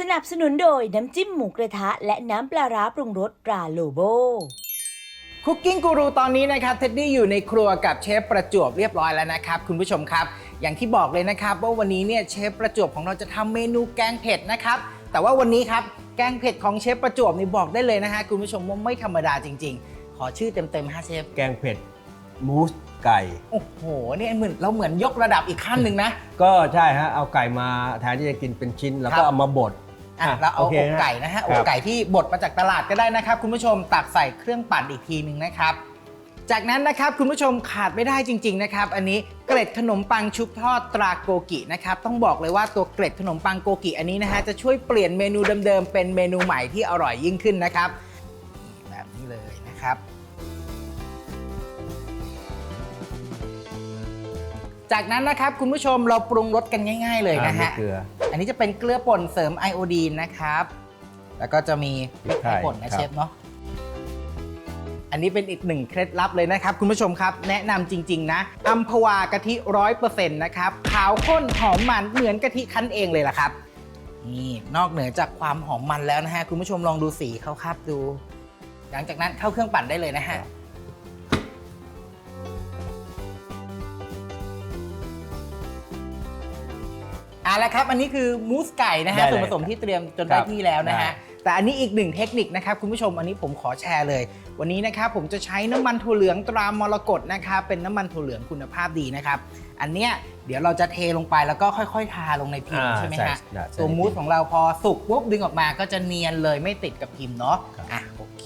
สนับสนุนโดยน้ำจิ้มหมูกระทะ และน้ำปลาร้าปรุงรสตราโลโบคุกกิ้งกูรูตอนนี้นะครับเท็ดดี้อยู่ในครัวกับเชฟประจวบเรียบร้อยแล้วนะครับ คุณผู้ชมครับ อย่างที่บอกเลยนะครับ ว่าวันนี้เนี่ยเชฟประจวบของเราจะทำเมนูแกงเผ็ดนะครับ แต่ว่าวันนี้ครับแกงเผ็ดของเชฟประจวบนี่บอกได้เลยนะฮะคุณผู้ชมว่าไม่ธรรมดาจริง ๆ ขอชื่อเต็มๆฮะเชฟ แกงเผ็ดมูสไก่ โอ้โหนี่เหมือนเราเหมือนยกระดับอีกขั้นหนึ่งนะ ก็ใช่ฮะเอาไก่มาแทนที่จะกินเป็นชิ้น แล้วครัก็บ เอามาบด อะอะเราเอาโอเคอกฮะไก่นะฮะครับอกไก่ที่บดมาจากตลาดก็ได้นะครับ คุณผู้ชมตักใส่เครื่องปั่นอีกทีหนึ่งนะครับ จากนั้นนะครับคุณผู้ชมขาดไม่ได้จริง ๆนะครับ อันนี้เกล็ดขนมปังชุบทอดตราโกกินะครับต้องบอกเลยว่าตัวเกล็ดขนมปังโกกิอันนี้นะฮะจะช่วยเปลี่ยนเมนูเดิมๆเป็นเมนูใหม่ที่อร่อยยิ่งขึ้นนะครับ แบบนี้เลยนะครับ จากนั้นนะครับคุณผู้ชมเราปรุงรสกันง่าย ๆเลยนะอ่าฮะมีเกลือ อันนี้จะเป็นเกลือป่นเสริมไอโอดีนนะครับ แล้วก็จะมีพริกไทยป่นนะเชฟเนาะ อันนี้เป็นอีกหนึ่งเคล็ดลับเลยนะครับ คุณผู้ชมครับ แนะนำจริง ๆ นะอัมพวากะทิร้อยเปอร์เซ็นต์นะครับขาวข้นหอมมันเหมือนกะทิคั้นเองเลยล่ะครับ นี่นอกเหนือจากความหอมมันแล้วนะฮะ คุณผู้ชมลองดูสีเขาครับดู หลังจากนั้นเข้าเครื่องปั่นได้เลยนะฮะ เอาละครับ อันนี้คือมูสไก่นะฮะได้ส่เลวนยผสมที่เตรียมจนครัได้บที่แล้วนะฮะ ได้ แต่อันนี้อีกหนึ่งเทคนิคนะครับคุณผู้ชมอันนี้ผมขอแชร์เลย วันนี้นะครับผมจะใช้น้ำมันถั่วเหลืองตรามรกตนะครับเป็นน้ำมันถั่วเหลืองคุณภาพดีนะครับ อันเนี้ยเดี๋ยวเราจะเทลงไปแล้วก็ค่อย ๆ ทาลงในพิมพ์อ่าใช่ไหมใช่ฮะ ใช่ใช่ตัวมูสของเราพอสุกปุ๊บดึงออกมาก็จะเนียนเลยไม่ติดกับพิมพ์เนาะ ครับ อะโอเค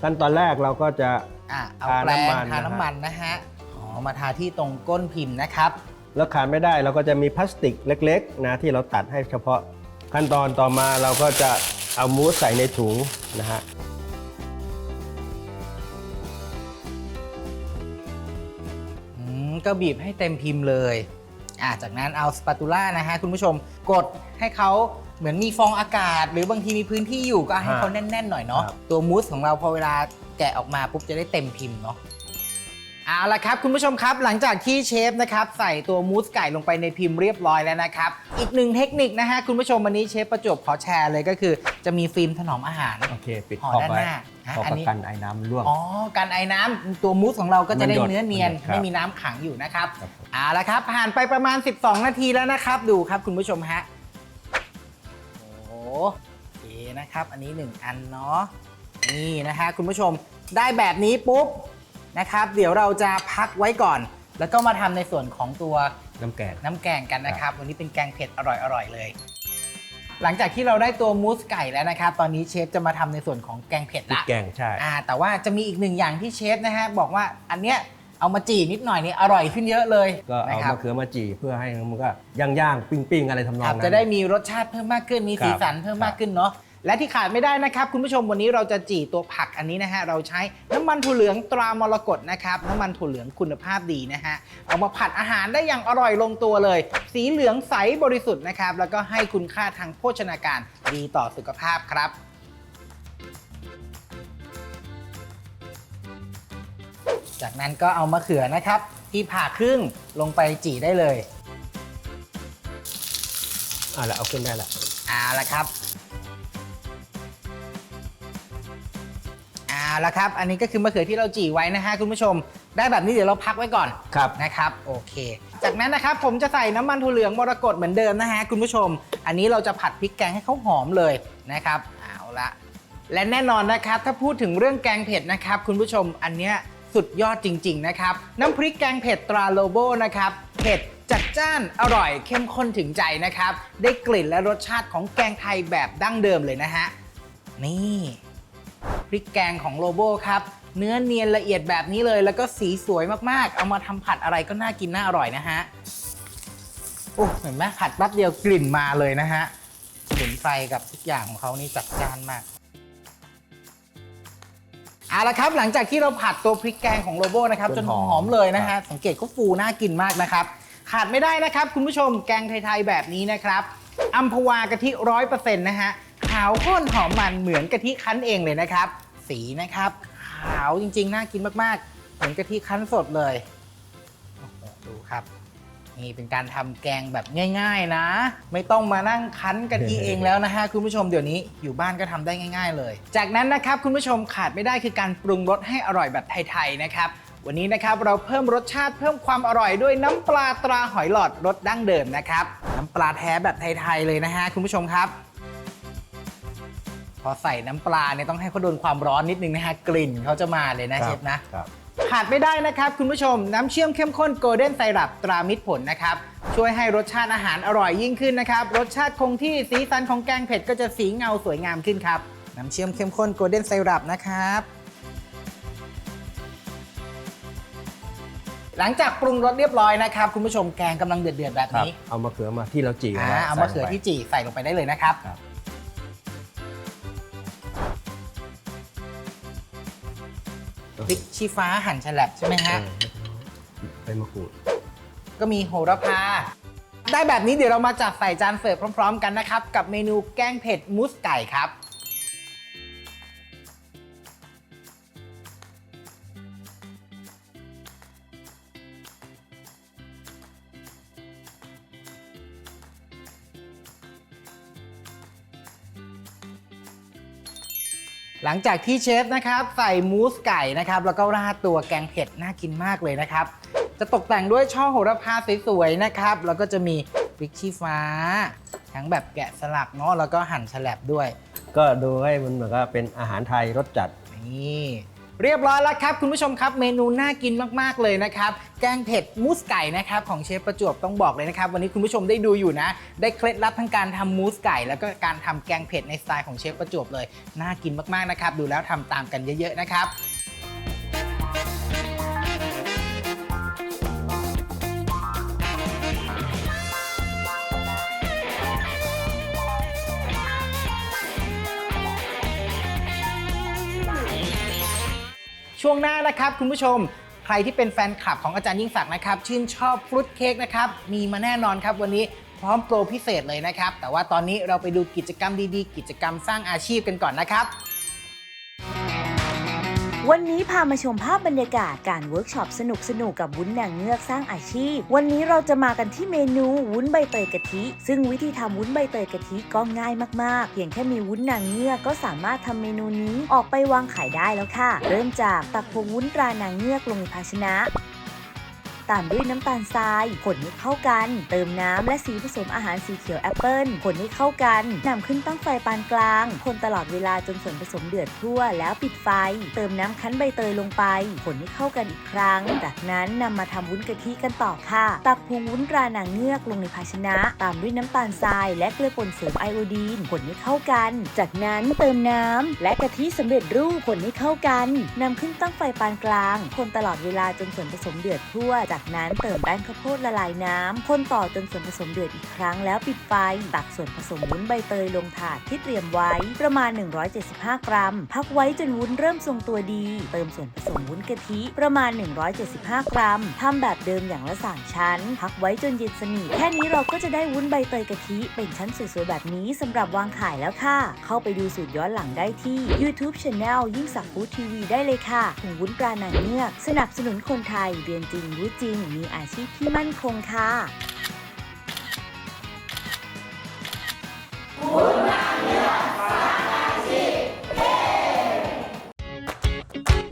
ขั้นตอนแรกเราก็จะ อะเอาทาแปรงน้ำมันทานะฮะ น้ำมันนะฮะ อ๋อ มาทาที่ตรงก้นพิมพ์นะครับ แล้วขาดไม่ได้เราก็จะมีพลาสติกเล็กๆนะที่เราตัดให้เฉพาะขั้นตอนต่อมาเราก็จะเอามูสใส่ในถุงนะฮะอืมก็บีบให้เต็มพิมพ์เลยอ่าจากนั้นเอาสปาตูล่านะฮะคุณผู้ชมกดให้เขาเหมือนมีฟองอากาศ หรือบางทีมีพื้นที่อยู่ก็ให้เขาแน่นๆหน่อยเนาะครับตัวมูสของเราพอเวลาแกะออกมาปุ๊บจะได้เต็มพิมพ์เนาะ เอาละครับคุณผู้ชมครับหลังจากที่เชฟนะครับใส่ตัวมูสไก่ลงไปในพิมพ์เรียบร้อยแล้วนะครับอีกหนึ่งเทคนิคนะฮะคุณผู้ชมวันนี้เชฟประจวบขอแชร์เลยก็คือ จะมีฟิล์มถนอมอาหาร โอเค ปิดห่อขอบด้านไว้หน้าฮะขอบอันประนี้ กันไอ้น้ำร่วง อ๋อการไอ้น้ำตัวมูสของเราก็จะได้มันหยดเนื้อเนียนมันหยดครับไม่มีน้ำขังอยู่นะครับครับผม เอาละครับผ่านไปประมาณ 12 นาทีแล้วนะครับ ดูครับคุณผู้ชมฮะโอ้โหโอเคนะครับ อันนี้ 1 อันเนาะนี่นะฮะคุณผู้ชมได้แบบนี้ปุ๊บ นะครับ เดี๋ยวเราจะพักไว้ก่อน แล้วก็มาทำในส่วนของตัวน้ำแกง น้ำแกงกันนะครับ วันนี้เป็นแกงเผ็ดอร่อยๆเลย หลังจากที่เราได้ตัวมูสไก่แล้วนะครับ ตอนนี้เชฟจะมาทำในส่วนของแกงเผ็ดพริกละ แกงใช่ อ่าแต่ว่าจะมีอีกหนึ่งอย่างที่เชฟนะฮะบอกว่าอันเนี้ยเอามาจีนิดหน่อยนี่อร่อยขึ้นเยอะเลยก็เอานะครับมะเขือมาจีเพื่อให้มันก็ย่างๆ ปิ้งๆ อะไรทำนองครับนั้น จะได้มีรสชาติเพิ่มมากขึ้นมีครับสีสันเพิ่มมากขึ้นเนาะ และที่ขาดไม่ได้นะครับ คุณผู้ชมวันนี้เราจะจีตัวผักอันนี้นะฮะเราใช้น้ำมันถั่วเหลืองตรามรกตนะครับน้ำมันถั่วเหลืองคุณภาพดีนะฮะเอามาผัดอาหารได้อย่างอร่อยลงตัวเลย สีเหลืองใสบริสุทธิ์นะครับแล้วก็ให้คุณค่าทางโภชนาการดีต่อสุขภาพครับจากนั้นก็เอามะเขือนะครับ ที่ผ่าครึ่งลงไปจีได้เลยอะแล้วเอาขึ้นได้ละเอาละครับ ละครับ อันนี้ก็คือมะเขือที่เราจี่ไว้นะฮะคุณผู้ชม ได้แบบนี้เดี๋ยวเราพักไว้ก่อนครับ นะครับ โอเค จากนั้นนะครับผมจะใส่น้ำมันถั่วเหลืองมรกตเหมือนเดิมนะฮะคุณผู้ชม อันนี้เราจะผัดพริกแกงให้เขาหอมเลยนะครับ เอาละและแน่นอนนะครับ ถ้าพูดถึงเรื่องแกงเผ็ดนะครับ คุณผู้ชมอันเนี้ยสุดยอดจริง ๆ นะครับ น้ำพริกแกงเผ็ดตราโลโบนะครับเผ็ดจัดจ้านอร่อยเข้มข้นถึงใจนะครับ ได้กลิ่นและรสชาติของแกงไทยแบบดั้งเดิมเลยนะฮะนี่ พริกแกงของโลโบครับ เนื้อเนียนละเอียดแบบนี้เลย แล้วก็สีสวยมากๆ เอามาทำผัดอะไรก็น่ากินน่าอร่อยนะฮะโอ้เห็นไหมผัดแป๊บเดียวกลิ่นมาเลยนะฮะสมุนไพรกับทุกอย่างของเขานี่จัดจ้านมากเอาละครับหลังจากที่เราผัดตัวพริกแกงของโลโบนะครับจจนนหอมหอมเลยนะครัฮะบสังเกตเขาฟูน่ากินมากนะครับ ขาดไม่ได้นะครับ คุณผู้ชมแกงไทยๆแบบนี้นะครับอัมพวากะทิร้อยเปอร์เซ็นต์นะฮะ ขาวข้นหอมมันเหมือนกะทิคั้นเองเลยนะครับ สีนะครับ ขาวจริงๆ น่ากินมากๆ เหมือนกะทิคั้นสดเลย ดูครับ นี่เป็นการทำแกงแบบง่าย ๆ นะ ไม่ต้องมานั่งคั้นกะทิเองแล้วนะฮะคุณผู้ชมเดี๋ยวนี้อยู่บ้านก็ทำได้ง่าย ๆ เลย จากนั้นนะครับคุณผู้ชมขาดไม่ได้คือการปรุงรสให้อร่อยแบบไทยๆนะครับวันนี้นะครับเราเพิ่มรสชาติเพิ่มความอร่อยด้วยน้ำปลาตราหอยหลอดรสดั้งเดิมนะครับ น้ำปลาแท้แบบไทย ๆ เลยนะฮะคุณผู้ชมครับ พอใส่น้ำปลาเนี่ยต้องให้เขาโดนความร้อนนิดนึงนะฮะกลิ่นเขาจะมาเลยนะเชฟนะ ครับ ขาดไม่ได้นะครับ คุณผู้ชมน้ำเชื่อมเข้มข้นโกลเด้นไซรัปตรามิตรผลนะครับ ช่วยให้รสชาติอาหารอร่อยยิ่งขึ้นนะครับ รสชาติคงที่สีสันของแกงเผ็ดก็จะสีเงาสวยงามขึ้นครับ น้ำเชื่อมเข้มข้นโกลเด้นไซรัปนะครับ หลังจากปรุงรสเรียบร้อยนะครับ คุณผู้ชมแกงกำลังเดือดๆแบบครับ นี้เอามะเขือมาที่เราจี่อ่าไว้เอามะเขือที่จี่ใส่ลงไปได้เลยนะครับ ครับ ริกชี้ฟ้าหั่นฉลับใช่ไหมเอฮะอเป็นมะกรูด ก็มีโหระพา ได้แบบนี้เดี๋ยวเรามาจัดใส่จานเสิร์ฟพร้อม ๆ กันนะครับ กับเมนูแกงเผ็ดมูสไก่ครับ หลังจากที่เชฟนะครับใส่มูสไก่นะครับแล้วก็ราดตัวแกงเผ็ดน่ากินมากเลยนะครับ จะตกแต่งด้วยช่อโหระพาสวยๆนะครับ แล้วก็จะมีพริกชี้ฟ้า ทั้งแบบแกะสลักเนาะแล้วก็หั่นฉลับด้วย ก็ดูให้มันเหมือนกับเป็นอาหารไทยรสจัดนี่ เรียบร้อยแล้วครับ คุณผู้ชมครับเมนูน่ากินมากๆเลยนะครับแกงเผ็ดมูสไก่นะครับของเชฟประจวบต้องบอกเลยนะครับ วันนี้คุณผู้ชมได้ดูอยู่นะ ได้เคล็ดลับทั้งการทำมูสไก่ แล้วก็การทำแกงเผ็ดในสไตล์ของเชฟประจวบเลยน่ากินมากๆนะครับดูแล้วทำตามกันเยอะๆนะครับ ช่วงหน้านะครับคุณผู้ชมใครที่เป็นแฟนคลับของอาจารย์ยิ่งศักดิ์นะครับ ชื่นชอบฟรุตเค้กนะครับ มีมาแน่นอนครับวันนี้พร้อมโปรพิเศษเลยนะครับ แต่ว่าตอนนี้เราไปดูกิจกรรมดีๆ กิจกรรมสร้างอาชีพกันก่อนนะครับ วันนี้พามาชมภาพบรรยากาศการเวิร์กช็อปสนุกๆกับวุ้นนางเงือกสร้างอาชีพ วันนี้เราจะมากันที่เมนูวุ้นใบเตยกะทิ ซึ่งวิธีทำวุ้นใบเตยกะทิก็ง่ายมากๆ เพียงแค่มีวุ้นนางเงือกก็สามารถทำเมนูนี้ออกไปวางขายได้แล้วค่ะ เริ่มจากตักผงวุ้นตรานางเงือกลงในภาชนะ ตามด้วยน้ำตาลทรายคนให้เข้ากัน เติมน้ำและสีผสมอาหารสีเขียวแอปเปิลคนให้เข้ากันนำขึ้นตั้งไฟปานกลาง คนตลอดเวลาจนส่วนผสมเดือดทั่ว แล้วปิดไฟ เติมน้ำคั้นใบเตยลงไปคนให้เข้ากันอีกครั้ง จากนั้นนำมาทำวุ้นกะทิกันต่อค่ะ ตักผงวุ้นรานางเงือกลงในภาชนะ ตามด้วยน้ำตาลทราย และเกลือป่นเสริมไอโอดีนคนให้เข้ากัน จากนั้นเติมน้ำและกะทิสำเร็จรูปคนให้เข้ากันนำขึ้นตั้งไฟปานกลาง คนตลอดเวลาจนส่วนผสมเดือดทั่วจากนั้นเติมแป้งข้าวโพดละลายน้ำคนต่อจนส่วนผสมเดือดอีกครั้งแล้วปิดไฟ ตักส่วนผสมวุ้นใบเตยลงถาดที่เตรียมไว้ประมาณ 175 กรัม พักไว้จนวุ้นเริ่มทรงตัวดี เติมส่วนผสมวุ้นกะทิประมาณ 175 กรัมทำแบบเดิมอย่างละสามชั้น พักไว้จนเย็นสนิทแค่นี้เราก็จะได้วุ้นใบเตยกะทิเป็นชั้นสวยๆแบบนี้สำหรับวางขายแล้วค่ะ เข้าไปดูสูตรย้อนหลังได้ที่ YouTube Channel ยิ่งสักฟู้ดทีวีได้เลยค่ะถุงวุ้นปลาหนางเงือกสนับสนุนคนไทยเรียนจริงรู้จริงมีอาชีพที่มั่นคงค่ะ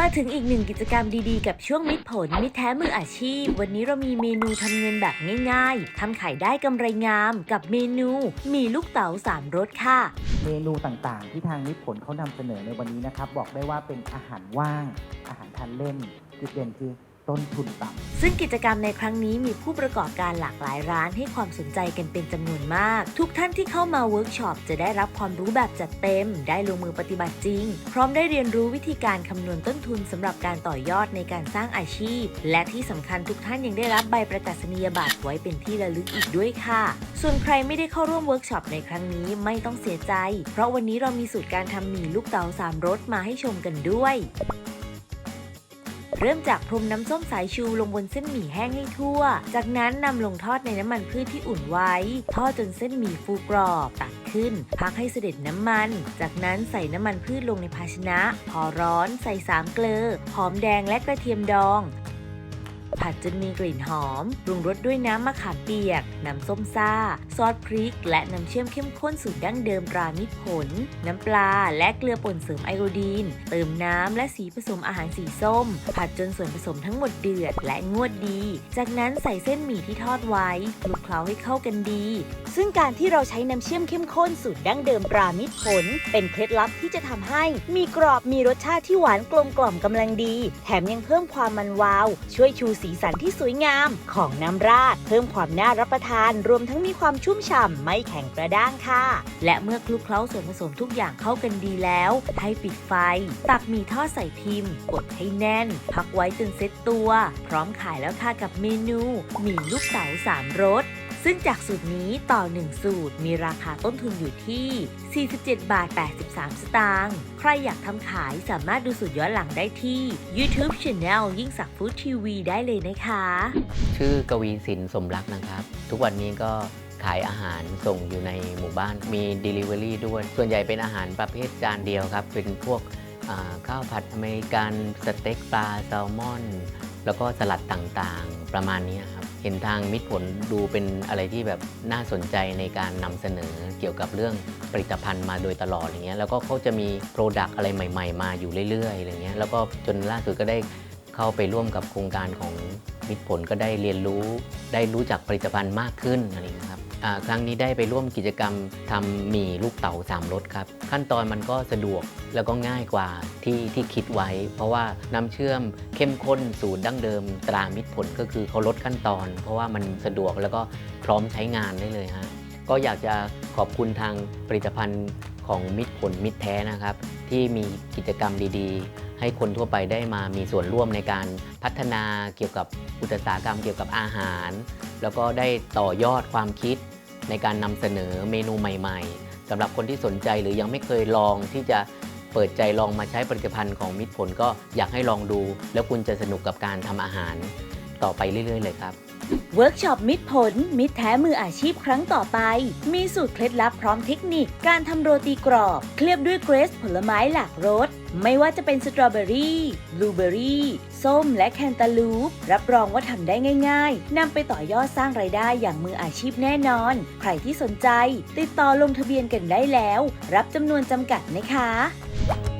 มาถึงอีกหนึ่งกิจกรรมดีๆ กับช่วงมิตรผล มิตรแท้มืออาชีพ วันนี้เรามีเมนูทำเงินแบบง่ายๆทำขายได้กำไรงามกับเมนู มีลูกเต๋าสามรสค่ะ เมนูต่างๆ ที่ทางนิพนธ์เขานำเสนอในวันนี้นะครับ บอกได้ว่าเป็นอาหารว่าง อาหารทานเล่นจุดเด่นคือ ต้นทุนต่ำซึ่งกิจกรรมในครั้งนี้มีผู้ประกอบการหลากหลายร้านให้ความสนใจกันเป็นจำนวนมาก ทุกท่านที่เข้ามาเวิร์กช็อปจะได้รับความรู้แบบจัดเต็ม ได้ลงมือปฏิบัติจริง พร้อมได้เรียนรู้วิธีการคำนวณต้นทุนสำหรับการต่อยอดในการสร้างอาชีพ และที่สำคัญทุกท่านยังได้รับใบประกาศนียบัตรไว้เป็นที่ระลึกอีกด้วยค่ะ ส่วนใครไม่ได้เข้าร่วมเวิร์กช็อปในครั้งนี้ไม่ต้องเสียใจ เพราะวันนี้เรามีสูตรการทำหมี่ลูกเต๋าสามรสมาให้ชมกันด้วย เริ่มจากพรมน้ำส้มสายชูลงบนเส้นหมี่แห้งให้ทั่ว จากนั้นนำลงทอดในน้ำมันพืชที่อุ่นไว้ ทอดจนเส้นหมี่ฟูกรอบตักขึ้น พักให้เสด็จน้ำมัน จากนั้นใส่น้ำมันพืชลงในภาชนะ พอร้อนใส่สามเกลือหอมแดงและกระเทียมดอง ผัดจนมีกลิ่นหอม ปรุงรสด้วยน้ำมะขามเปียก น้ำส้มซ่า ซอสพริก และน้ำเชื่อมเข้มข้นสูตรดั้งเดิมรามิตรผล น้ำปลา และเกลือป่นเสริมไอโอดีน เติมน้ำและสีผสมอาหารสีส้ม ผัดจนส่วนผสมทั้งหมดเดือดและงวดดี จากนั้นใส่เส้นหมี่ที่ทอดไว้คลุกเคล้าให้เข้ากันดี ซึ่งการที่เราใช้น้ำเชื่อมเข้มข้นสูตรดั้งเดิมปรามิตรผล เป็นเคล็ดลับที่จะทำให้มีกรอบมีรสชาติที่หวานกลมกล่อมกำลังดี แถมยังเพิ่มความมันวาว ช่วยชูสีสันที่สวยงามของน้ำราด เพิ่มความน่ารับประทาน รวมทั้งมีความชุ่มฉ่ำไม่แข็งกระด้างค่ะ และเมื่อคลุกเคล้าส่วนผสมทุกอย่างเข้ากันดีแล้ว ให้ปิดไฟ ตักหมี่ทอดใส่พิมพ์ กดให้แน่น พักไว้จนเซ็ตตัว พร้อมขายแล้วค่ะกับเมนูหมี่ลูกเต๋าสามรส ซึ่งจากสูตรนี้ต่อ 1 สูตรมีราคาต้นทุนอยู่ที่ 47 บาท 83 สตางค์ใครอยากทำขายสามารถดูสูตรย้อนหลังได้ที่ YouTube Channel ยิ่งสักฟู้ดทีวีได้เลยนะคะ ชื่อกวีสินสมรักนะครับ ทุกวันนี้ก็ขายอาหารส่งอยู่ในหมู่บ้านมี Delivery ด้วย ส่วนใหญ่เป็นอาหารประเภทจานเดียวครับ เป็นพวกข้าวผัดอเมริกัน สเต็กปลาแซลมอน แล้วก็สลัดต่างๆ ประมาณนี้ครับ เห็นทางมิตรผลดูเป็นอะไรที่แบบน่าสนใจในการนำเสนอเกี่ยวกับเรื่องผลิตภัณฑ์มาโดยตลอดอย่างเงี้ย แล้วก็เขาจะมีโปรดักต์อะไรใหม่ๆ มาอยู่เรื่อยๆอะไรเงี้ย แล้วก็จนล่าสุดก็ได้เข้าไปร่วมกับโครงการของมิตรผลก็ได้เรียนรู้ ได้รู้จักผลิตภัณฑ์มากขึ้นอะไรเงี้ยครับ ครั้งนี้ได้ไปร่วมกิจกรรมทำหมี่ลูกเต๋าสามรสครับ ขั้นตอนมันก็สะดวกแล้วก็ง่ายกว่าที่ที่คิดไว้ เพราะว่าน้ำเชื่อมเข้มข้นสูตรดั้งเดิม ตรามิตรผลก็คือเขาลดขั้นตอน เพราะว่ามันสะดวกแล้วก็พร้อมใช้งานได้เลยฮะก็อยากจะขอบคุณทางผลิตภัณฑ์ของมิตรผลมิตรแท้นะครับ ที่มีกิจกรรมดีๆ ให้คนทั่วไปได้มามีส่วนร่วมในการพัฒนาเกี่ยวกับอุตสาหกรรมเกี่ยวกับอาหาร แล้วก็ได้ต่อยอดความคิด ในการนำเสนอเมนูใหม่ ๆสำหรับคนที่สนใจหรือยังไม่เคยลองที่จะเปิดใจลองมาใช้ผลิตภัณฑ์ของมิตรผลก็อยากให้ลองดู แล้วคุณจะสนุกกับการทำอาหารต่อไปเรื่อย ๆ เลยครับ เวิร์กช็อปมิตรผล มิตรแท้มืออาชีพครั้งต่อไป มีสูตรเคล็ดลับพร้อมเทคนิค การทำโรตีกรอบ เคลือบด้วยเกรสผลไม้หลากรส ไม่ว่าจะเป็นสตรอเบอรี่บลูเบอรี่ส้มและแคนตาลูป รับรองว่าทำได้ง่าย ๆนำไปต่อยอดสร้างไรายได้อย่างมืออาชีพแน่นอน ใครที่สนใจ ติดต่อลงทะเบียนกันได้แล้ว รับจำนวนจำกัดนะคะ